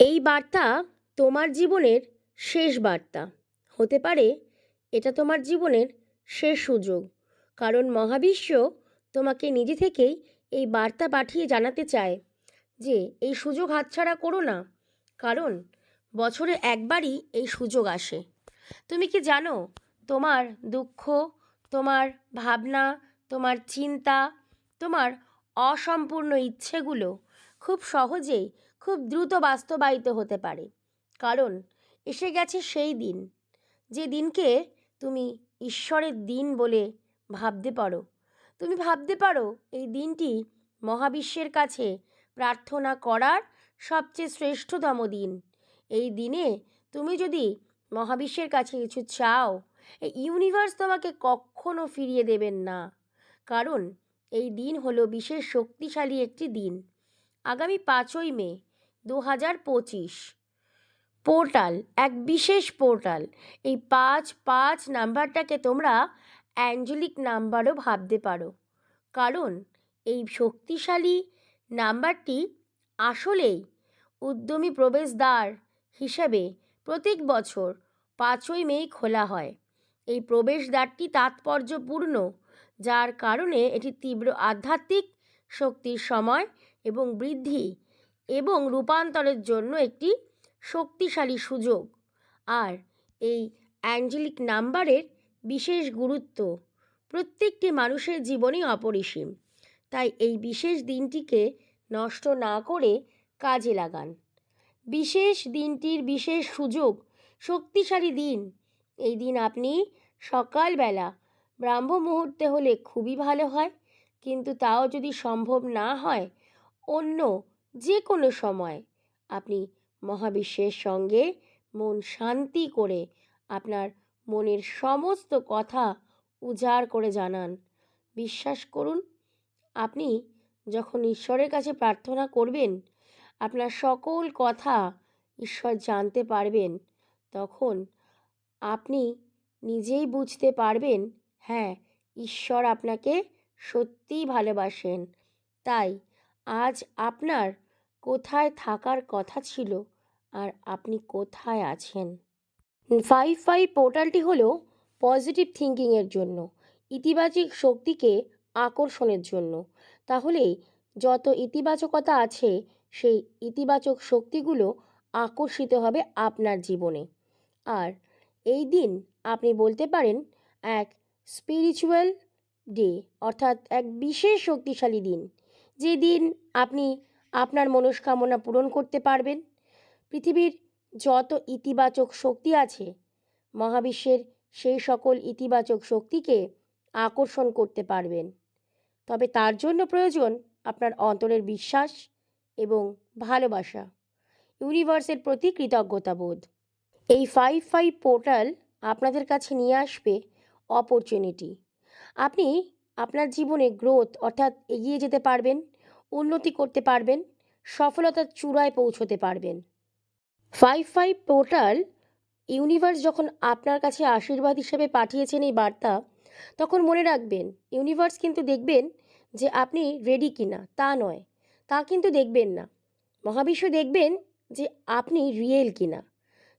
এই বার্তা তোমার জীবনের শেষ বার্তা। হতে পারে এটা তোমার জীবনের শেষ সুযোগ। কারণ মহাবিশ্ব তোমাকে নিজে থেকেই এই বার্তা পাঠিয়ে জানাতে চায় যে, এই সুযোগ হাতছাড়া করো না। কারণ বছরে একবারই এই সুযোগ আসে। তুমি কি জানো, তোমার দুঃখ, তোমার ভাবনা, তোমার চিন্তা, তোমার অসম্পূর্ণ ইচ্ছেগুলো খুব সহজেই খুব দ্রুত বাস্তবায়িত হতে পারে। কারণ, এসে গেছে সেই দিন। যে দিনকে তুমি ঈশ্বরের দিন বলে ভাবতে পারো। তুমি ভাবতে পারো, এই দিনটি মহাবিশ্বের কাছে প্রার্থনা করার সবচেয়ে শ্রেষ্ঠতম দিন। এই দিনে তুমি যদি মহাবিশ্বের কাছে কিছু চাও, এই ইউনিভার্স তোমাকে কখনো ফিরিয়ে দেবেন না। কারণ, এই দিন হলো বিশেষ শক্তিশালী একটি দিন। আগামী পাঁচই মে দু হাজার পঁচিশ। পোর্টাল, এক বিশেষ পোর্টাল। এই পাঁচ পাঁচ নাম্বারটাকে তোমরা অ্যাঞ্জেলিক নাম্বারও ভাবতে পারো। কারণ এই শক্তিশালী নাম্বারটি আসলেই উদ্যমী প্রবেশদ্বার হিসেবে প্রত্যেক বছর পাঁচই মেই খোলা হয়। এই প্রবেশদ্বারটি তাৎপর্যপূর্ণ, যার কারণে এটি তীব্র আধ্যাত্মিক শক্তির সময় এবং বৃদ্ধি এবং রূপান্তরের জন্য একটি শক্তিশালী সুযোগ। আর এই অ্যাঞ্জেলিক নাম্বারের বিশেষ গুরুত্ব, প্রত্যেকটি মানুষের জীবনেই অপরিসীম। তাই এই বিশেষ দিনটিকে নষ্ট না করে কাজে লাগান। বিশেষ দিনটির বিশেষ সুযোগ, শক্তিশালী দিন। এই দিন আপনি সকালবেলা ব্রাহ্ম মুহূর্তে হলে খুবই ভালো হয়, কিন্তু তাও যদি সম্ভব না হয়, অন্য যে কোনো সময়। আপনি মহাবিশ্বের সঙ্গে মন শান্তি করে আপনার মনের সমস্ত কথা উজাড় করে জানান। বিশ্বাস করুন, আপনি যখন ঈশ্বরের কাছে প্রার্থনা করবেন, আপনার সকল কথা ঈশ্বর জানতে পারবেন। তখন আপনি নিজেই বুঝতে পারবেন হ্যাঁ ঈশ্বর আপনাকে সত্যিই ভালোবাসেন। তাই আজ আপনার কোথায় থাকার কথা ছিল আর আপনি কোথায় আছেন? ফাইভ ফাইভ পোর্টালটি হলো পজিটিভ থিঙ্কিংয়ের জন্য, ইতিবাচক শক্তিকে আকর্ষণের জন্য। তাহলে যত ইতিবাচকতা আছে, সেই ইতিবাচক শক্তিগুলো আকর্ষিত হবে আপনার জীবনে। আর এই দিন আপনি বলতে পারেন এক স্পিরিচুয়াল ডে অর্থাৎ এক বিশেষ শক্তিশালী দিন। যে দিন আপনি আপনার মনস্কামনা পূরণ করতে পারবেন, পৃথিবীর যত ইতিবাচক শক্তি আছে, মহাবিশ্বের সেই সকল ইতিবাচক শক্তিকে আকর্ষণ করতে পারবেন। তবে তার জন্য প্রয়োজন আপনার অন্তরের বিশ্বাস এবং ভালোবাসা। ইউনিভার্সের প্রতি কৃতজ্ঞতাবোধ। এই ফাইভ ফাইভ পোর্টাল আপনাদের কাছে নিয়ে আসবে অপরচুনিটি আপনি আপনার জীবনে গ্রোথ অর্থাৎ এগিয়ে যেতে পারবেন। উন্নতি করতে পারবেন, সফলতার চূড়ায় পৌঁছতে পারবেন। ফাইভ ফাইভ পোর্টাল ইউনিভার্স যখন আপনার কাছে আশীর্বাদ হিসেবে পাঠিয়েছেন এই বার্তা, তখন মনে রাখবেন ইউনিভার্স কিন্তু দেখবেন যে আপনি রেডি কিনা, তা নয়। তা কিন্তু দেখবেন না। মহাবিশ্ব দেখবেন যে আপনি রিয়েল কিনা।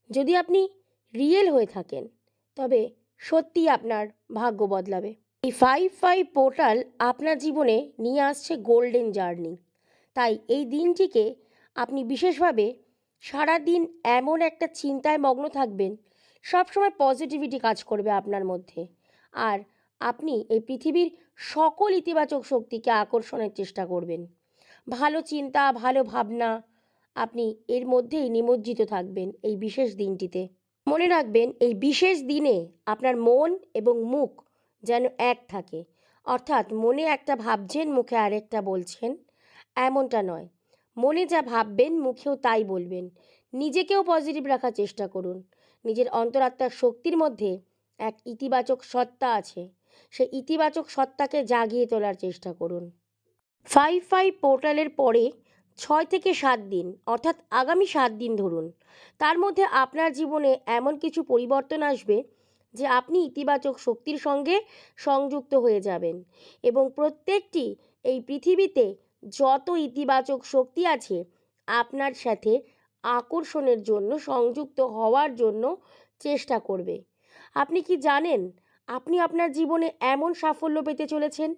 যদি আপনি রিয়েল হয়ে থাকেন, তবে সত্যি আপনার ভাগ্য বদলাবে। এই ফাইভ ফাইভ পোর্টাল আপনার জীবনে নিয়ে আসছে গোল্ডেন জার্নি তাই এই দিনটিকে আপনি বিশেষভাবে সারা দিন এমন একটা চিন্তায় মগ্ন থাকবেন, সবসময় পজিটিভিটি কাজ করবে আপনার মধ্যে। আর আপনি এই পৃথিবীর সকল ইতিবাচক শক্তিকে আকর্ষণের চেষ্টা করবেন। ভালো চিন্তা, ভালো ভাবনা, আপনি এর মধ্যেই নিমজ্জিত থাকবেন এই বিশেষ দিনটিতে। মনে রাখবেন, এই বিশেষ দিনে আপনার মন এবং মুখ যেন এক থাকে। অর্থাৎ মনে একটা ভাবছেন, মুখে আরেকটা বলছেন। এমনটা নয়। মনে যা ভাববেন, মুখেও তাই বলবেন। নিজেকেও পজিটিভ রাখার চেষ্টা করুন। নিজের অন্তরাত্মার শক্তির মধ্যে এক ইতিবাচক সত্তা আছে। সেই ইতিবাচক সত্তাকে জাগিয়ে তোলার চেষ্টা করুন। ফাইভ ফাইভ পোর্টালের পরে ছয় থেকে সাত দিন, অর্থাৎ আগামী সাত দিন ধরুন। তার মধ্যে আপনার জীবনে এমন কিছু পরিবর্তন আসবে যে আপনি ইতিবাচক শক্তির সঙ্গে সংযুক্ত হয়ে যাবেন। এবং প্রত্যেকটি এই পৃথিবীতে যত ইতিবাচক শক্তি আছে, আপনার সাথে আকর্ষণের জন্য, সংযুক্ত হওয়ার জন্য চেষ্টা করবে। আপনি কি জানেন, আপনি আপনার জীবনে এমন সাফল্য পেতে চলেছেন?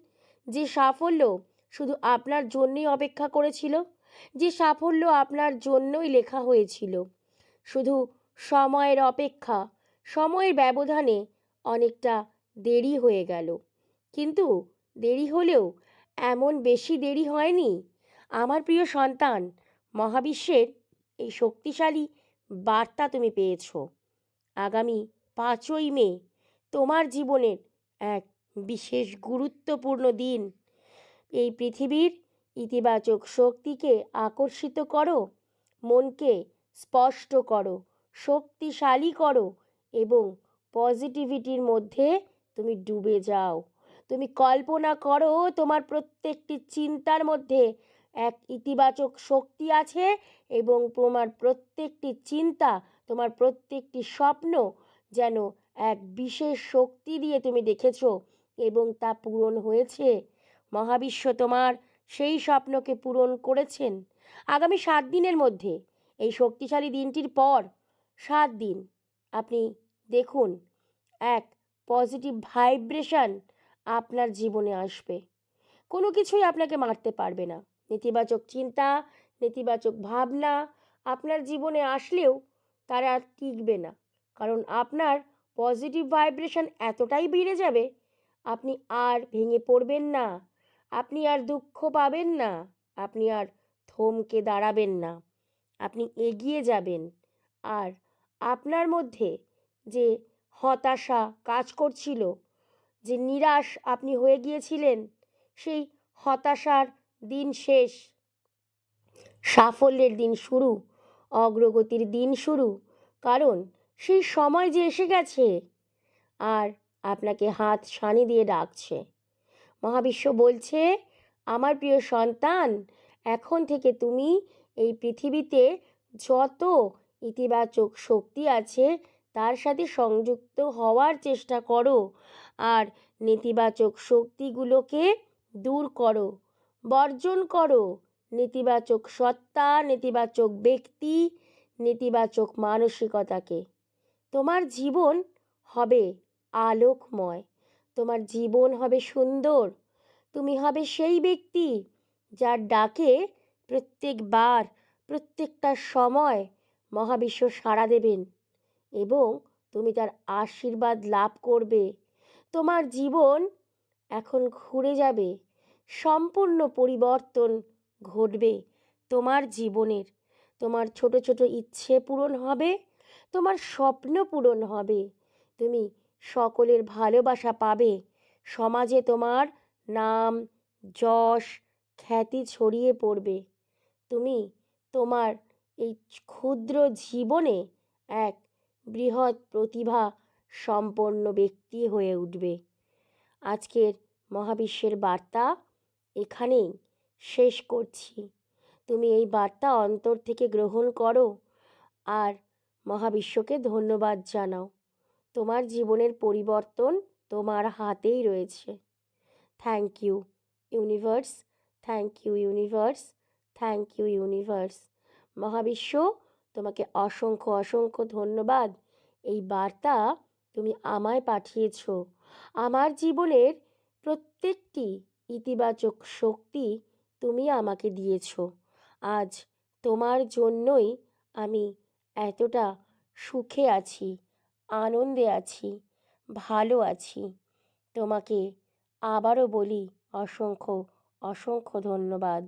যে সাফল্য শুধু আপনার জন্যই অপেক্ষা করেছিল? যে সাফল্য আপনার জন্যই লেখা হয়েছিল? শুধু সময়ের অপেক্ষা সময়ের ব্যবধানে অনেকটা দেরি হয়ে গেল। কিন্তু দেরি হলেও এমন বেশি দেরি হয়নি। আমার প্রিয় সন্তান, মহাবিশ্বের এই শক্তিশালী বার্তা তুমি পেয়েছ। আগামী পাঁচই মে তোমার জীবনের এক বিশেষ গুরুত্বপূর্ণ দিন। এই পৃথিবীর ইতিবাচক শক্তিকে আকর্ষিত করো, মনকে স্পষ্ট করো, শক্তিশালী করো এবং পজিটিভিটির মধ্যে তুমি ডুবে যাও। তুমি কল্পনা করো তোমার প্রত্যেকটি চিন্তার মধ্যে এক ইতিবাচক শক্তি আছে এবং তোমার প্রত্যেকটি চিন্তা, তোমার প্রত্যেকটি স্বপ্ন যেন এক বিশেষ শক্তি দিয়ে তুমি দেখেছ এবং তা পূরণ হয়েছে। মহাবিশ্ব তোমার সেই স্বপ্নকে পূরণ করেছেন। আগামী সাত দিনের মধ্যে, এই শক্তিশালী দিনটির পর, সাত দিন, আপনি দেখুন, এক পজিটিভ ভাইব্রেশন আপনার জীবনে আসবে। কোনো কিছুই আপনাকে মারতে পারবে না। নেতিবাচক চিন্তা, নেতিবাচক ভাবনা আপনার জীবনে আসলেও তারা টিকবে না। কারণ আপনার পজিটিভ ভাইব্রেশন এতটাই বেড়ে যাবে, আপনি আর ভেঙে পড়বেন না, আপনি আর দুঃখ পাবেন না, আপনি আর থমকে দাঁড়াবেন না, আপনি এগিয়ে যাবেন। আর আপনার মধ্যে যে হতাশা কাজ করছিল, যে নিরাশ আপনি হয়ে গিয়েছিলেন, সেই হতাশার দিন শেষ। সাফল্যের দিন শুরু, অগ্রগতির দিন শুরু, কারণ সেই সময় যে এসে গেছে আর আপনাকে হাত সানি দিয়ে ডাকছে। মহাবিশ্ব বলছে, আমার প্রিয় সন্তান, এখন থেকে তুমি এই পৃথিবীতে যত ইতিবাচক শক্তি আছে তার সাথে সংযুক্ত হওয়ার চেষ্টা করো আর নেতিবাচক শক্তিগুলোকে দূর করো, বর্জন করো। নেতিবাচক সত্তা, নেতিবাচক ব্যক্তি, নেতিবাচক মানসিকতাকে। তোমার জীবন হবে আলোকময়, তোমার জীবন হবে সুন্দর। তুমি হবে সেই ব্যক্তি যার ডাকে প্রত্যেকবার, প্রত্যেকটা সময় মহাবিশ্ব সাড়া দেবেন। এবং তুমি তার আশীর্বাদ লাভ করবে। তোমার জীবন এখন ঘুরে যাবে। সম্পূর্ণ পরিবর্তন ঘটবে তোমার জীবনের। তোমার ছোট ছোট ইচ্ছে পূরণ হবে, তোমার স্বপ্ন পূরণ হবে। তুমি সকলের ভালোবাসা পাবে। সমাজে তোমার নাম, যশ, খ্যাতি ছড়িয়ে পড়বে। তুমি তোমার এই ক্ষুদ্র জীবনে এক বৃহৎ প্রতিভা সম্পন্ন ব্যক্তি হয়ে উঠবে। আজকের মহাবিশ্বের বার্তা এখানেই শেষ করছি। তুমি এই বার্তা অন্তর থেকে গ্রহণ করো আর মহাবিশ্বকে ধন্যবাদ জানাও। তোমার জীবনের পরিবর্তন তোমার হাতেই রয়েছে। Thank you universe thank you universe thank you universe মহাবিশ্ব, তোমাকে অসংখ্য অসংখ্য ধন্যবাদ। এই বার্তা তুমি আমায় পাঠিয়েছ। আমার জীবনের প্রত্যেকটি ইতিবাচক শক্তি তুমি আমাকে দিয়েছ। আজ তোমার জন্যই আমি এতটা সুখে আছি, আনন্দে আছি, ভালো আছি। তোমাকে আবারও বলি অসংখ্য অসংখ্য ধন্যবাদ।